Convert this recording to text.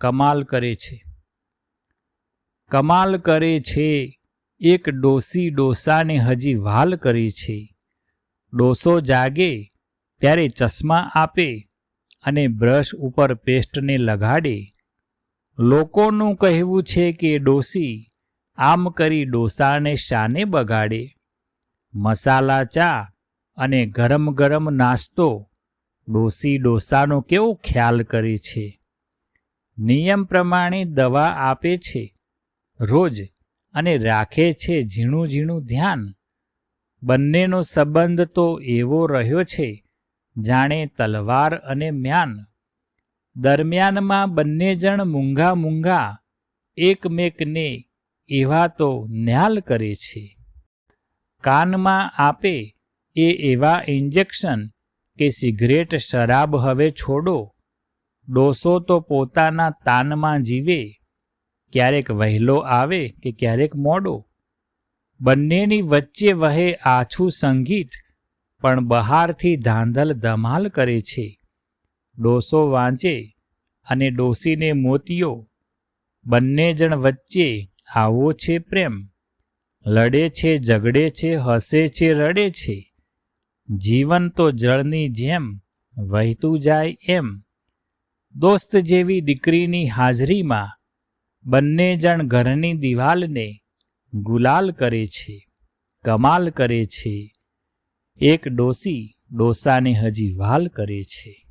કમાલ કરે છે. કમાલ કરે છે, એક ડોસી ડોસાને હજી વાલ કરી છે. ડોસો જાગે, ત્યારે ચશ્મા આપે અને બ્રશ ઉપર પેસ્ટને લગાડે. લોકોનું કહેવું છે કે ડોસી આમ કરી ડોસાને શાને બગાડે. મસાલા ચા અને ગરમ ગરમ નાસ્તો ડોસી ડોસાનો કેવો ખ્યાલ કરે છે? નિયમ પ્રમાણે દવા આપે છે, રોજ, અને રાખે છે ઝીણું ઝીણું ધ્યાન. બંનેનો સંબંધ તો એવો રહ્યો છે, જાણે તલવાર અને મ્યાન. દરમિયાનમાં બંને જણ મૂંઘા મૂંઘા એકમેકને એવા તો ન્યાલ કરે છે. કાનમાં આપે એ એવા ઇન્જેક્શન કે સિગરેટ, શરાબ હવે છોડો. ડોસો તો પોતાના તાનમાં જીવે. ક્યારેક વહેલો આવે કે ક્યારેક મોડો. બંનેની વચ્ચે વહે આછું સંગીત, પણ બહારથી ધાંધલ ધમાલ કરે છે. ડોસો વાંચે અને ડોસીને મોતીઓ બંને જણ વચ્ચે આવો છે પ્રેમ. લડે છે, ઝઘડે છે, હસે છે, રડે છે. જીવન તો જળની જેમ વહેતું જાય એમ. દોસ્ત જેવી દીકરીની હાજરીમાં બંને જણ ઘરની દિવાલને ગુલાલ કરે છે, કમાલ કરે છે. એક ડોસી ડોસાને હજી વાલ કરે છે.